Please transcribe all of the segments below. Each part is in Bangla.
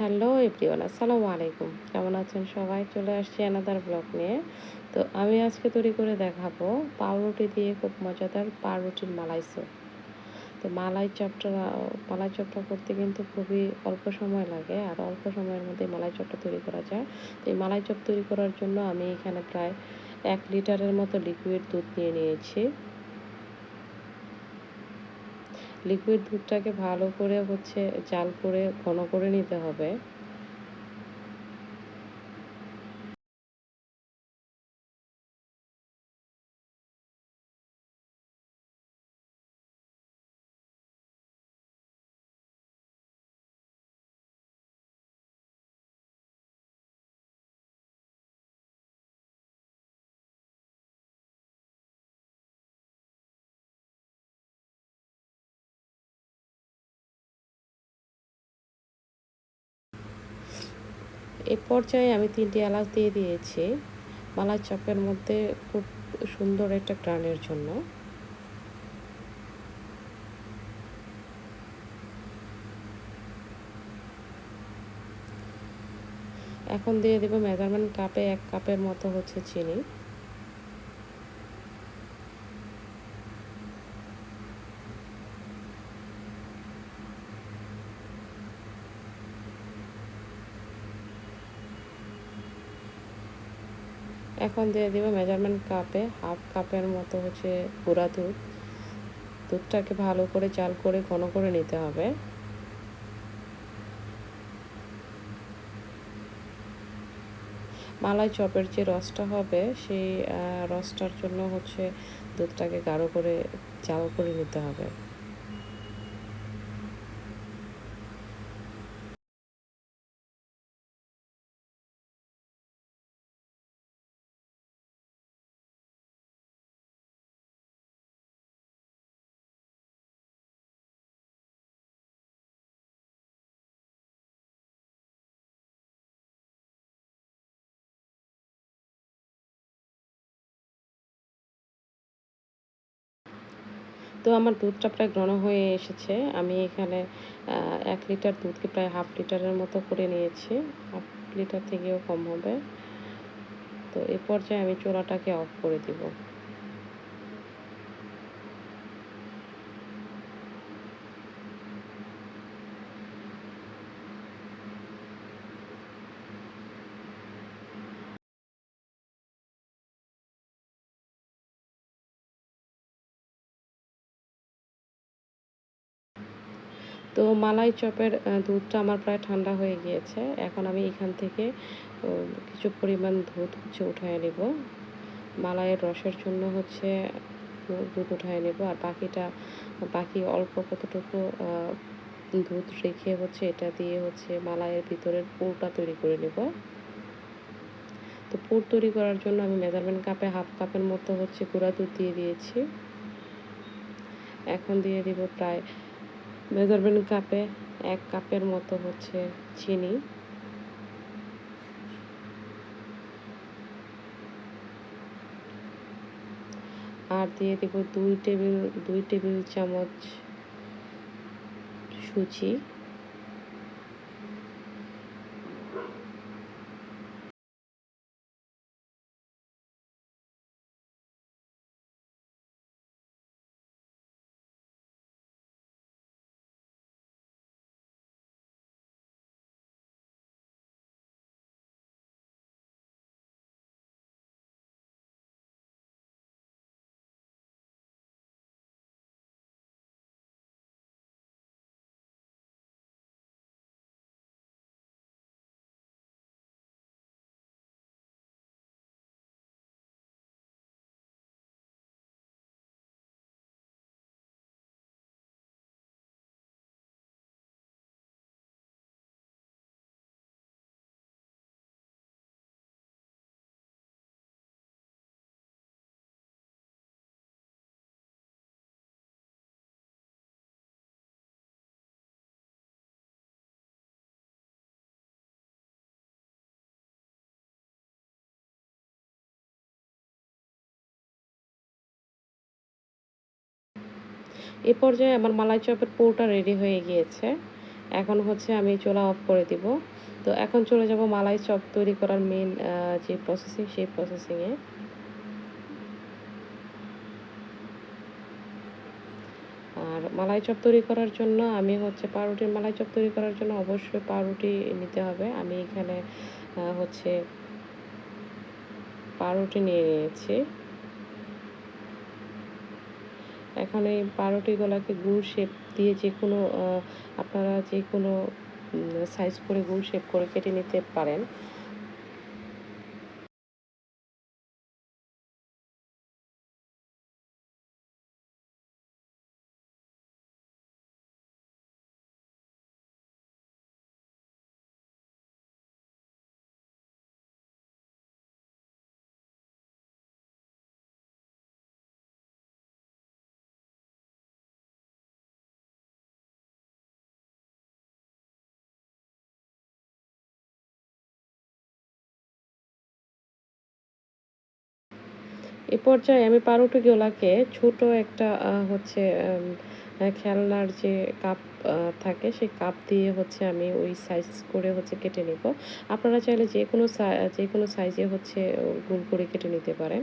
হ্যালো এভরিওয়ান, আসসালামু আলাইকুম। কেমন আছেন সবাই? চলে আসছি অ্যানাদার ব্লগ নিয়ে। তো আমি আজকে তৈরি করে দেখাবো পাউরুটি দিয়ে খুব মজাদার পাউরুটির মালাই চপ। তো মালাই চপটা মালাই চপটা করতে কিন্তু খুবই অল্প সময় লাগে আর অল্প সময়ের মধ্যে মালাই চপটা তৈরি করা যায়। তো এই মালাই চপ তৈরি করার জন্য আমি এখানে প্রায় এক লিটারের মতো লিকুইড দুধ নিয়ে নিয়েছি। লিকুইড দুধটাকে ভালো করে হচ্ছে জাল করে ঘন করে নিতে হবে। এ পর্যায়ে আমি তিনটি এলাচ দিয়ে দিয়েছি। মালার চপের মধ্যে খুব সুন্দর একটা টানের জন্য। এখন দিয়ে দেবো মেজারমেন্ট কাপে এক কাপের মতো হচ্ছে চিনি। এখন দিয়ে দেবো মেজারমেন্ট কাপে হাফ কাপের মতো হচ্ছে গুঁড়া দুধ। দুধটাকে ভালো করে চাল করে ঘন করে নিতে হবে। মালাই চপের যে রসটা হবে, সেই রসটার জন্য হচ্ছে দুধটাকে গাঢ় করে চাল করে নিতে হবে। তো আমার দুধটা প্রায় ঘন হয়ে এসেছে। আমি এখানে এক লিটার দুধকে প্রায় হাফ লিটারের মতো করে নিয়েছি। হাফ লিটার থেকেও কম হবে। তো এ পর্যায়ে আমি চোলাটাকে অফ করে দিব। তো মালাই চপের দুধটা আমার প্রায় ঠান্ডা হয়ে গিয়েছে। এখন আমি এখান থেকে কিছু পরিমাণ দুধ হচ্ছে উঠায় নেব। মালাইয়ের রসের জন্য হচ্ছে দুধ উঠায় নেব। আর বাকিটা, বাকি অল্প কতটুকু দুধ রেখে হচ্ছে এটা দিয়ে হচ্ছে মালাইয়ের ভিতরের পুরটা তৈরি করে নেব। তো পুর তৈরি করার জন্য আমি মেজারমেন্ট কাপে হাফ কাপের মতো হচ্ছে গুঁড়া দুধ দিয়ে দিয়েছি। এখন দিয়ে দিব প্রায় মেজারমেন্ট কাপে, এক কাপের মতো হচ্ছে চিনি। আর দিয়ে দেব দুই টেবিল দুই টেবিল চামচ সুজি। এ পর্যায়ে আমার মালাই চপের পুরোটা রেডি হয়ে গিয়েছে। এখন হচ্ছে আমি চুলা অফ করে দিব। তো এখন চলে যাব মালাই চপ তৈরি করার মেন যে প্রসেসিং সেই প্রসেসিংয়ে আর মালাই চপ তৈরি করার জন্য আমি হচ্ছে পাউরুটির মালাই চপ তৈরি করার জন্য অবশ্যই পাউরুটি নিতে হবে। আমি এখানে হচ্ছে পাউরুটি নিয়ে নিয়েছি। এখন এই বারোটি গলাকে গুড় শেপ দিয়ে যে কোনো আপনারা যে কোনো সাইজ করে গুড় শেপ করে কেটে নিতে পারেন। এ পর্যায়ে আমি পাউরুটিগুলাকে ছোট একটা হচ্ছে খেলনার যে কাপ থাকে সেই কাপ দিয়ে হচ্ছে আমি ওই সাইজ করে হচ্ছে কেটে নেব। আপনারা চাইলে যে কোনো যে কোনো সাইজে হচ্ছে গোল করে কেটে নিতে পারেন।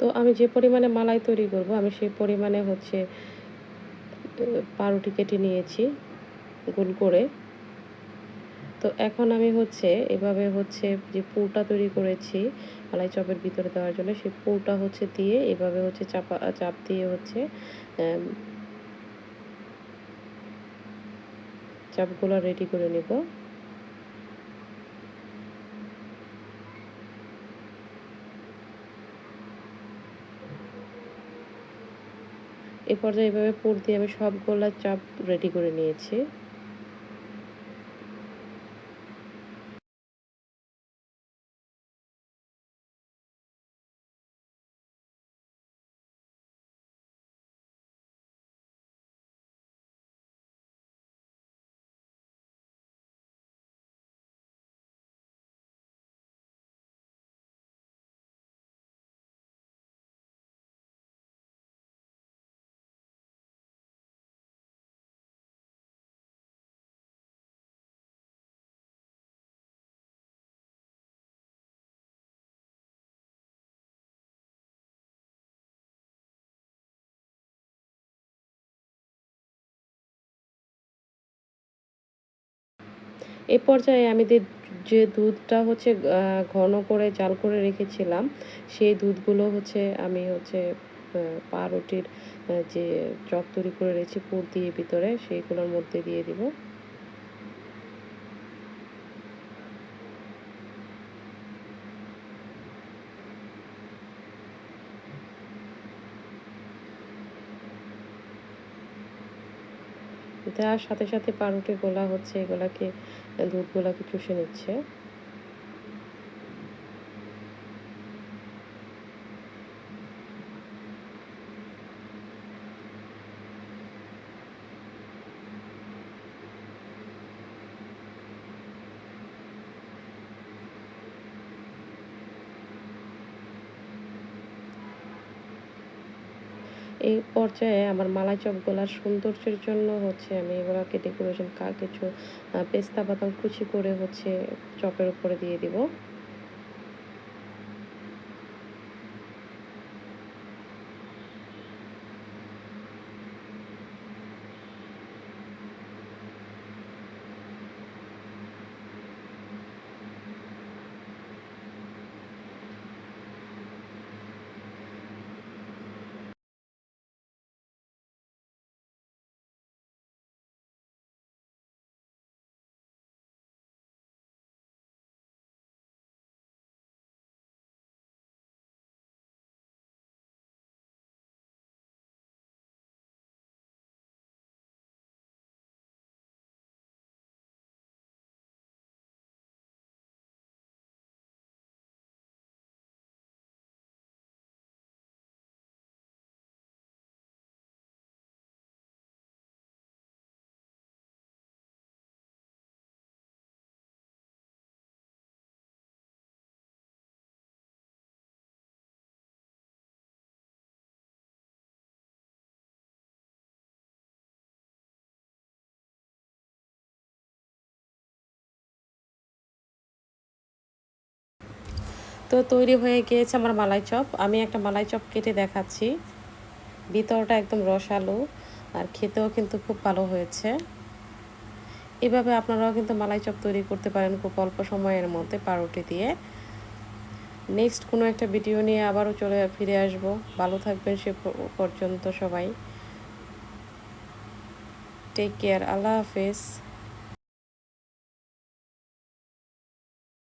তো আমি যে পরিমাণে মালাই তৈরি করব, আমি সেই পরিমাণে হচ্ছে পাউরুটি কেটে নিয়েছি গোল করে। তো এখন আমি হচ্ছে, এভাবে হচ্ছে যে পুরটা তৈরি করেছি, মালাই চপের ভিতরে দেওয়ার জন্য, সেই পুরটা হচ্ছে দিয়ে এভাবে হচ্ছে চাপা, চাপ দিয়ে হচ্ছে চাপগুলো রেডি করে নেব। পর্যায়ে এভাবে পুর দিয়ে আমি সবগুলা চাপ রেডি করে নিয়েছি। এ পর্যায়ে আমি যে দুধটা হচ্ছে ঘন করে, জাল করে রেখেছিলাম, সেই দুধগুলো হচ্ছে আমি হচ্ছে পাউরুটির যে চপ তৈরি করে রেখেছি পুর দিয়ে ভিতরে, সেইগুলোর মধ্যে দিয়ে দিব। দেওয়ার সাথে সাথে পাউরুটি গোলা হচ্ছে এগুলাকে দুধগুলাকে চুষে নিচ্ছে। এই পর্যায়ে আমার মালাই চপগুলার সৌন্দর্যের জন্য হচ্ছে আমি এগুলোকে ডেকোরেশন কা কিছু পেস্তা, বাদাম কুচি করে হচ্ছে চপের উপরে দিয়ে দিব। তো তৈরি হয়ে গিয়েছে আমার মালাই চপ। আমি একটা মালাই চপ কেটে দেখাচ্ছি। ভিতরটা একদম রসালো আর খেতেও কিন্তু খুব ভালো হয়েছে। এভাবে আপনারাও কিন্তু মালাই চপ তৈরি করতে পারেন খুব অল্প সময়ের মধ্যে পাউরুটি দিয়ে। নেক্সট কোনো একটা ভিডিও নিয়ে আবারও চলে ফিরে আসব। ভালো থাকবেন সে পর্যন্ত সবাই। টেক কেয়ার আল্লাহ হাফেজ।